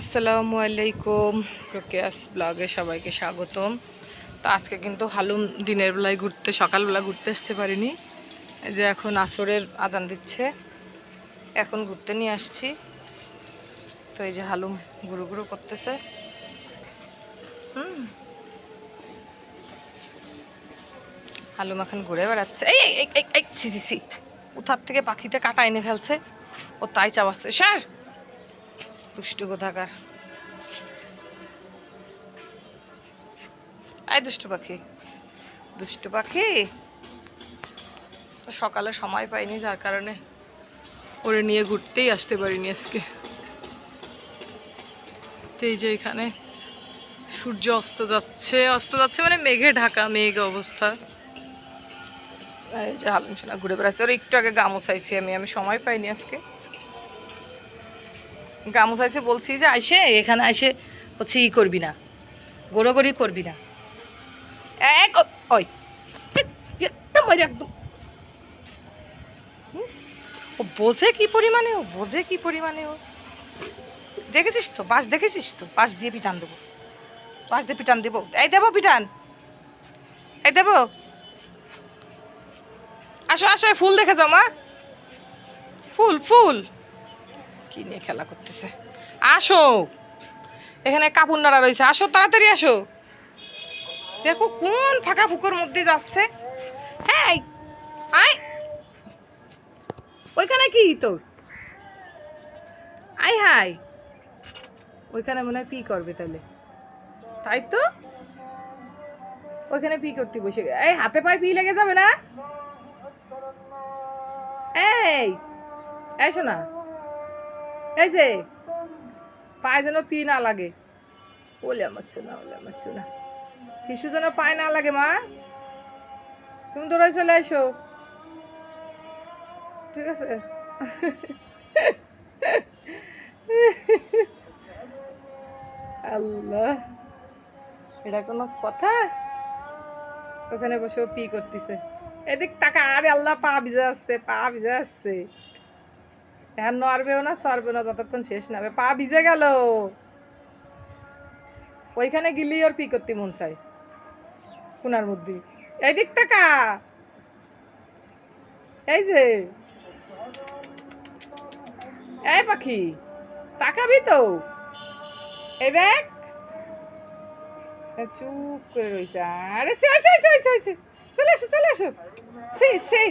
আসসালামু আলাইকুম। রোকেয়াস ব্লগে সবাইকে স্বাগতম। তো আজকে কিন্তু হালুম দিনের বেলায় ঘুরতে, সকালবেলা ঘুরতে আসতে পারিনি। যে এখন আসরের আজান দিচ্ছে। এখন ঘুরতে নিয়ে আসছি। তো এই যে হালুম গুরু গুরু করতেছে। হালুম এখন ঘুরে বেড়াচ্ছে। এই এই এই সি সি সি উথার থেকে পাখিতে কাটা এনে ফেলছে। ও তাই চাবাচ্ছে। স্যার! দুষ্টু কোথাকার? এই দুষ্টু পাখি। দুষ্টু পাখি? সকালে সময় পাইনি যার কারণে ওরে নিয়ে ঘুরতেই আসতে পারিনি আজকে। তো এই যে এখানে সূর্য অস্ত যাচ্ছে অস্ত যাচ্ছে মানে মেঘে ঢাকা, মেঘ অবস্থা। এই যে সোনা ঘুরে বেড়াচ্ছে, ওর একটু আগে গামো চাইছি আমি আমি সময় পাইনি আজকে। গামোছাইছে বলছি যে, আইসে, এখানে আইসে হচ্ছে ই করবি না। গোড়োগড়ি করবি না। এক ওই। মজা একদম। ও বোঝে কি পরিমাণে, ও বোঝে কি পরিমাণে ও। দেখেছিস তো? বাস দেখেছিস তো? বাস দিয়ে পিটান দেবো। বাস দিয়ে পিটান দেবো। এই দেবো পিটান। এই দেবো। আসো আসো ফুল দেখে যাও মা। ফুল ফুল। কি নিয়ে খেলা করতেছে? আসো। এখানে কাপড় নাড়া রয়েছে। আসো, তাড়াতাড়ি আসো। দেখো কোন ফাঁকা ফুকোর মধ্যে যাচ্ছে। হ্যাঁ আয়। ওইখানে কি তোর? আই হাই ওইখানে মনে হয় পি করবে তাহলে তাই তো? ওইখানে পি করতে বসে এই, হাতে পায়ে পি লেগে যাবে না? এই এই শোনা। এই যে, পায়ে যেন পি না লাগে। ওলে আমার শোনা ওলে আমার শোনা শিশু যেন পায়ে না লাগে, মা। তুমি দৌড়াই চলে এসো। ঠিক আছে? আল্লাহ, এটা কোনো কথা? ওখানে বসে পি করতেছে। এদিক টাকা আরে আল্লাহ, পা ভিজা আসছে পা ভিজা আসছে এখন নড়বেও না সরবে না, যতক্ষণ শেষ না হবে। পা ভিজে গেল। ওইখানে গিলি ওর পি করতে মন চাই কোনার মধ্যে। এই দিক টাকা এই যে। এই পাখি, তাকাবি তো। এই দেখ। চুপ করে রয়েছে আরে চলে আসো চলে আসো সে সে।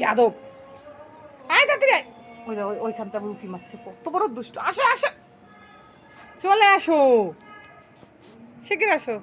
বিয়াদব আয় তাড়াতাড়ি আয়। ওই ওইখানটা উকি মারছে, কত বড় দুষ্ট। আসো আসো। চলে আসো। শিগগির আসো।